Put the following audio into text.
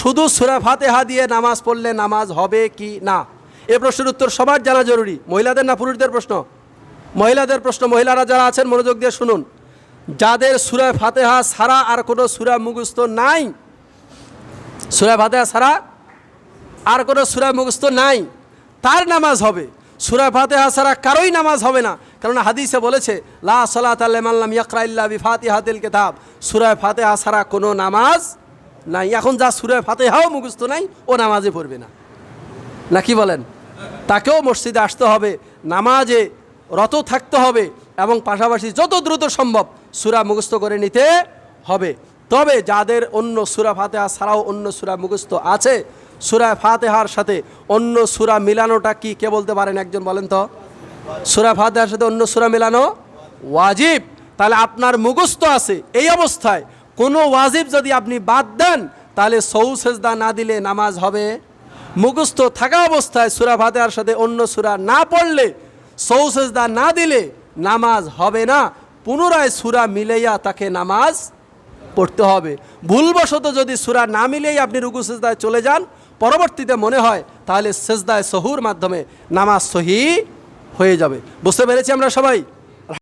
শুধু সুরা ফাতেহা দিয়ে নামাজ পড়লে নামাজ হবে কি না? এ প্রশ্নের উত্তর সবার জানা জরুরি। মহিলাদের না পুরুষদের প্রশ্ন? মহিলাদের প্রশ্ন, মহিলারা যারা আছেন, মনোযোগ দিয়ে শুনুন। যাদের সুরা ফাতেহা ছাড়া আর কোনো সুরা মুখস্থ নাই, সুরা ফাতেহা ছাড়া আর কোনো সুরা মুখস্থ নাই, তার নামাজ হবে। সুরা ফাতেহা ছাড়া কারোই নামাজ হবে না। কেননা হাদিসে বলেছে, লা সালাত আল্লাম ইয়াকরা ইল্লা বি ফাতিহাতিল কিতাব। সুরা ফাতেহা ছাড়া কোনো নামাজ নাই, এখন যা সুরা ফাতেহাও মুখস্থ নাই, ও নামাজে পড়বে না। না কি বলেন? তাকেও মসজিদে আসতে হবে, নামাজে রত থাকতে হবে এবং পাশাপাশি যত দ্রুত সম্ভব সুরা মুখস্থ করে নিতে হবে। তবে যাদের অন্য সুরা ফাতেহা ছাড়াও অন্য সুরা মুখস্থ আছে, সুরা ফাতেহার সাথে অন্য সুরা মিলানোটা কি কে বলতে পারেন একজন বলেন তো? সুরা ফাতেহার সাথে অন্য সুরা মিলানো? ওয়াজিব। তাহলে আপনার মুখস্থ আছে, এই অবস্থায় কোনো ওয়াজিব যদি আপনি বাদ দেন, তাহলে সৌ সেজদা না দিলে নামাজ হবে। মুখস্থ থাকা অবস্থায় সুরা ফাতেহার সাথে অন্য সুরা না পড়লে, সৌ সেজদা না দিলে নামাজ হবে না। পুনরায় সুরা মিলাইয়া তাকে নামাজ পড়তে হবে। ভুলবশত যদি সুরা না মিলেই আপনি রুকু সেজদায় চলে যান, পরবর্তীতে মনে হয় তাহলে সেজদায় সহুর মাধ্যমে নামাজ সহি হয়ে যাবে। বুঝতে পেরেছি আমরা সবাই?